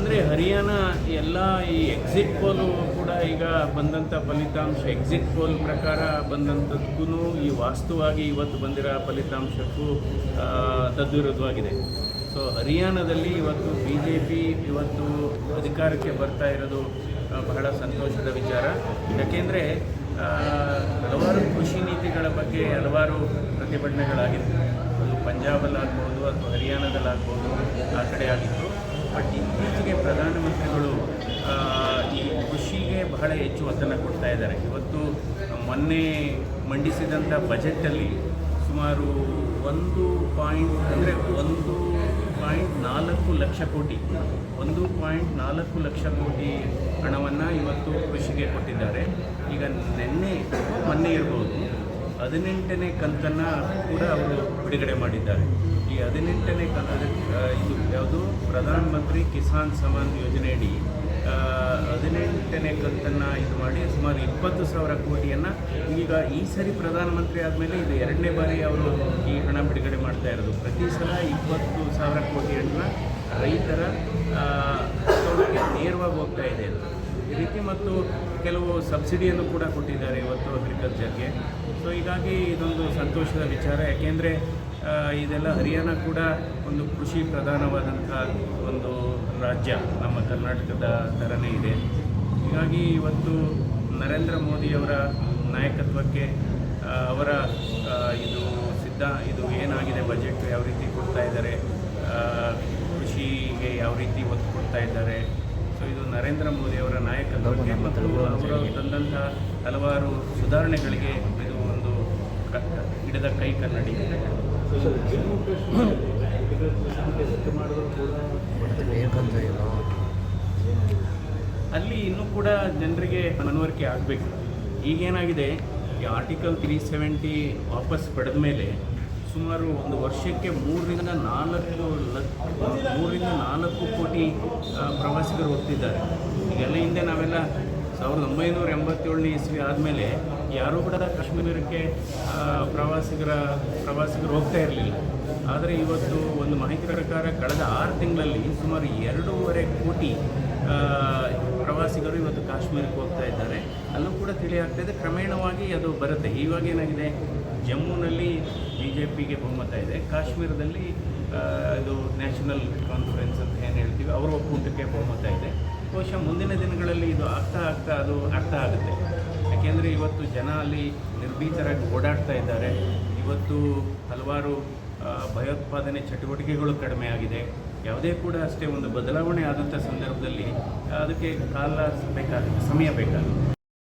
ಅಂದರೆ ಹರಿಯಾಣ ಎಲ್ಲ ಈ ಎಕ್ಸಿಟ್ ಪೋಲು ಕೂಡ ಈಗ ಬಂದಂಥ ಫಲಿತಾಂಶ ಎಕ್ಸಿಟ್ ಪೋಲ್ ಪ್ರಕಾರ ಬಂದಂಥದ್ಕೂ ಈ ವಾಸ್ತುವಾಗಿ ಇವತ್ತು ಬಂದಿರೋ ಫಲಿತಾಂಶಕ್ಕೂ ತದ್ವಿರುದ್ಧವಾಗಿದೆ. ಸೊ ಹರಿಯಾಣದಲ್ಲಿ ಇವತ್ತು ಬಿ ಜೆ ಪಿ ಇವತ್ತು ಅಧಿಕಾರಕ್ಕೆ ಬರ್ತಾ ಇರೋದು ಬಹಳ ಸಂತೋಷದ ವಿಚಾರ. ಯಾಕೆಂದರೆ ಹಲವಾರು ಕೃಷಿ ನೀತಿಗಳ ಬಗ್ಗೆ ಹಲವಾರು ಪ್ರತಿಭಟನೆಗಳಾಗಿತ್ತು. ಅದು ಪಂಜಾಬಲ್ಲಾಗ್ಬೋದು ಅಥವಾ ಹರಿಯಾಣದಲ್ಲಾಗ್ಬೋದು, ಆ ಕಡೆ ಆಗಿತ್ತು. ಬಟ್ ಇತ್ತೀಚೆಗೆ ಪ್ರಧಾನಮಂತ್ರಿಗಳು ಈ ಕೃಷಿಗೆ ಬಹಳ ಹೆಚ್ಚು ಒತ್ತನ್ನು ಕೊಡ್ತಾ ಇದ್ದಾರೆ. ಇವತ್ತು ಮೊನ್ನೆ ಮಂಡಿಸಿದಂಥ ಬಜೆಟಲ್ಲಿ ಸುಮಾರು ಒಂದು ಪಾಯಿಂಟ್ ಅಂದರೆ ಒಂದು ಪಾಯಿಂಟ್ ನಾಲ್ಕು ಲಕ್ಷ ಕೋಟಿ ಒಂದು ಪಾಯಿಂಟ್ ನಾಲ್ಕು ಲಕ್ಷ ಕೋಟಿ ಹಣವನ್ನು ಇವತ್ತು ಕೃಷಿಗೆ ಕೊಟ್ಟಿದ್ದಾರೆ. ಈಗ ನಿನ್ನೆ ಮೊನ್ನೆ ಇರ್ಬೋದು ಹದಿನೆಂಟನೇ ಕಂತನ್ನು ಕೂಡ ಅವರು ಬಿಡುಗಡೆ ಮಾಡಿದ್ದಾರೆ. ಈ ಹದಿನೆಂಟನೇ ಕಂತ ಆ, ಇದು ಯಾವುದು ಪ್ರಧಾನ ಮಂತ್ರಿ ಕಿಸಾನ್ ಸಮಾನ್ ಯೋಜನೆಯಡಿ ಹದಿನೆಂಟನೇ ಕಂತನ್ನು ಇದು ಮಾಡಿ ಸುಮಾರು ಇಪ್ಪತ್ತು ಸಾವಿರ ಕೋಟಿಯನ್ನು ಈಗ ಈ ಸರಿ ಪ್ರಧಾನಮಂತ್ರಿ ಆದಮೇಲೆ ಇದು ಎರಡನೇ ಬಾರಿ ಅವರು ಈ ಹಣ ಬಿಡುಗಡೆ ಮಾಡ್ತಾ ಇರೋದು. ಪ್ರತಿ ಸಲ ಇಪ್ಪತ್ತು ಸಾವಿರ ಕೋಟಿ ರೈತರ ಅಕೌಂಟ್ಗೆ ನೇರವಾಗಿ ಹೋಗ್ತಾ ಇದೆ ಈ ರೀತಿ ಮತ್ತು ಕೆಲವು ಸಬ್ಸಿಡಿಯನ್ನು ಕೂಡ ಕೊಟ್ಟಿದ್ದಾರೆ ಇವತ್ತು ಅಗ್ರಿಕಲ್ಚರ್ಗೆ ಸೊ ಹೀಗಾಗಿ ಇದೊಂದು ಸಂತೋಷದ ವಿಚಾರ. ಯಾಕೆಂದರೆ ಇದೆಲ್ಲ ಹರಿಯಾಣ ಕೂಡ ಒಂದು ಕೃಷಿ ಪ್ರಧಾನವಾದಂಥ ಒಂದು ರಾಜ್ಯ. ನಮ್ಮ ಕರ್ನಾಟಕದ ಥರನೇ ಇದೆ. ಹೀಗಾಗಿ ಇವತ್ತು ನರೇಂದ್ರ ಮೋದಿಯವರ ನಾಯಕತ್ವಕ್ಕೆ ಅವರ ಇದು ಸಿದ್ಧ ಇದು ಏನಾಗಿದೆ ಬಜೆಟ್ ಯಾವ ರೀತಿ ಕೊಡ್ತಾ ಇದ್ದಾರೆ ಕೃಷಿಗೆ ಯಾವ ರೀತಿ ಒತ್ತು ಕೊಡ್ತಾ ಇದ್ದಾರೆ. ಸೊ ಇದು ನರೇಂದ್ರ ಮೋದಿಯವರ ನಾಯಕತ್ವಕ್ಕೆ ಮತ್ತು ಅವರು ತಂದಂಥ ಹಲವಾರು ಸುಧಾರಣೆಗಳಿಗೆ ಇದು ಒಂದು ಕ- ಹಿಡಿದ ಕೈ ಕನ್ನಡಿ. ಅಲ್ಲಿ ಇನ್ನೂ ಕೂಡ ಜನರಿಗೆ ಮನವರಿಕೆ ಆಗಬೇಕು. ಈಗೇನಾಗಿದೆ, ಈ ಆರ್ಟಿಕಲ್ ತ್ರೀ ಸೆವೆಂಟಿ ವಾಪಸ್ ಪಡೆದ ಮೇಲೆ ಸುಮಾರು ಒಂದು ವರ್ಷಕ್ಕೆ ಮೂರರಿಂದ ನಾಲ್ಕು ಲಕ್ಷ ಮೂರರಿಂದ ನಾಲ್ಕು ಕೋಟಿ ಪ್ರವಾಸಿಗರು ಹೋಗ್ತಿದ್ದಾರೆ. ಈಗೆಲ್ಲ ಹಿಂದೆ ನಾವೆಲ್ಲ ಸಾವಿರದ ಒಂಬೈನೂರ ಎಂಬತ್ತೇಳನೇ ಇಸ್ವಿ ಆದಮೇಲೆ ಯಾರೂ ಕೂಡ ಕಾಶ್ಮೀರಕ್ಕೆ ಪ್ರವಾಸಿಗರ, ಪ್ರವಾಸಿಗರು ಹೋಗ್ತಾ ಇರಲಿಲ್ಲ. ಆದರೆ ಇವತ್ತು ಒಂದು ಮಾಹಿತಿ ಪ್ರಕಾರ ಕಳೆದ ಆರು ತಿಂಗಳಲ್ಲಿ ಸುಮಾರು ಎರಡೂವರೆ ಕೋಟಿ ಪ್ರವಾಸಿಗರು ಇವತ್ತು ಕಾಶ್ಮೀರಕ್ಕೆ ಹೋಗ್ತಾ ಇದ್ದಾರೆ. ಅಲ್ಲೂ ಕೂಡ ತಿಳಿಯಾಗ್ತಾ ಇದೆ, ಕ್ರಮೇಣವಾಗಿ ಅದು ಬರುತ್ತೆ. ಇವಾಗ ಏನಾಗಿದೆ? ಜಮ್ಮುನಲ್ಲಿ ಬಿ ಜೆ ಪಿಗೆ ಬಹುಮತ ಇದೆ. ಕಾಶ್ಮೀರದಲ್ಲಿ ಇದು ನ್ಯಾಷನಲ್ ಕಾನ್ಫರೆನ್ಸ್ ಅಂತ ಏನು ಹೇಳ್ತೀವಿ, ಅವರ ಒಕ್ಕೂಟಕ್ಕೆ ಬಹುಮತ ಇದೆ. ಬಹುಶಃ ಮುಂದಿನ ದಿನಗಳಲ್ಲಿ ಇದು ಆಗ್ತಾ ಆಗ್ತಾ ಅದು ಅರ್ಥ ಆಗುತ್ತೆ. ಯಾಕೆಂದರೆ ಇವತ್ತು ಜನ ಅಲ್ಲಿ ನಿರ್ಭೀತರಾಗಿ ಓಡಾಡ್ತಾ ಇದ್ದಾರೆ. ಇವತ್ತು ಹಲವಾರು ಭಯೋತ್ಪಾದನೆ ಚಟುವಟಿಕೆಗಳು ಕಡಿಮೆ ಆಗಿದೆ. ಯಾವುದೇ ಕೂಡ ಅಷ್ಟೇ ಒಂದು ಬದಲಾವಣೆ ಆದಂಥ ಸಂದರ್ಭದಲ್ಲಿ ಅದಕ್ಕೆ ಕಾಲ ಬೇಕಾಗುತ್ತೆ, ಸಮಯ ಬೇಕಾಗುತ್ತೆ.